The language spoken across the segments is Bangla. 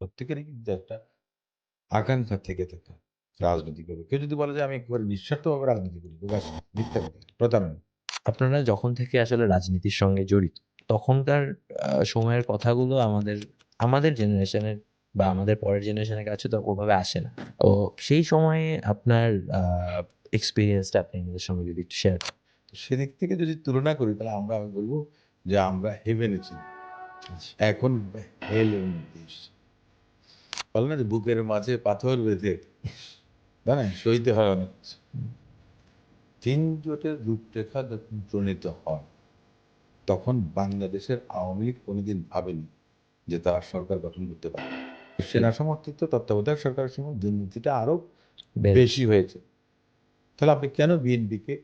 প্রত্যেকেরই কিন্তু একটা আকাঙ্ক্ষা থেকে থাকে রাজনীতি করবে কেউ যদি বলে যে আমি একেবারে নিঃস্বার্থভাবে রাজনীতি করি মিথ্যা প্রতারণা আপনারা যখন থেকে আসলে রাজনীতির সঙ্গে জড়িত তখনকার সময়ের কথাগুলো আমাদের আমাদের জেনারেশনের বা আমাদের পরের জেনারেশনের কাছে তো ওভাবে আসে না। ও সেই সময়ে আপনার এক্সপিরিয়েন্সটা আপনি আমাদের সঙ্গে যদি একটু শেয়ার সেদিক থেকে যদি তুলনা করি তাহলে আমরা আমি বলব যে আমরা হেভেনে ছিলাম। এখন হেল বলে না যে বুকের মাঝে পাথর বেঁধে? তাই না সইতে হয় অনেক তিন জোটের রূপরেখা যখন প্রণীত হয় তখন বাংলাদেশের আওয়ামী লীগ কোনোদিন ভাবেনি যে তারা সরকার গঠন করতে পারে। সেনা সমর্থিত তত্ত্বাবধায়ক সরকারের সময় দুর্নীতিটা আরও বেশি হয়েছে। তাহলে আপনি কেন বিএনপিকে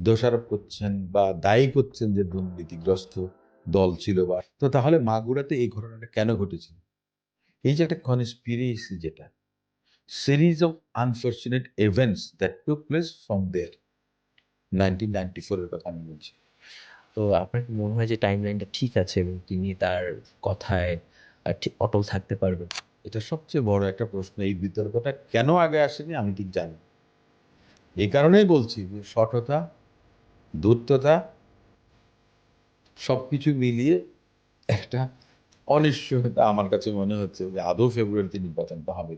দোষারোপ করছেন বা দায়ী করছেন যে দুর্নীতিগ্রস্ত দল ছিল বা তো তাহলে মাগুরাতে এই ঘটনাটা কেন ঘটেছিল? এই যে একটা কনস্পিরেসি যেটা series of unfortunate events that took place from there nineteen ninety ফোরের কথা আমি বলছি। তো আপনার মনে হয় যে টাইম লাইনটা ঠিক আছে এবং তিনি তার কথায় অটল থাকতে পারবেন? এটা সবচেয়ে বড় একটা প্রশ্ন। এই বিতর্কটা কেন আগে আসেনি আমি ঠিক জানি এই কারণেই বলছি যে সততা দূরত্বতা, সবকিছু মিলিয়ে একটা অনিশ্চয়তা আমার কাছে মনে হচ্ছে যে আদৌ ফেব্রুয়ারিতে নির্বাচনটা হবে।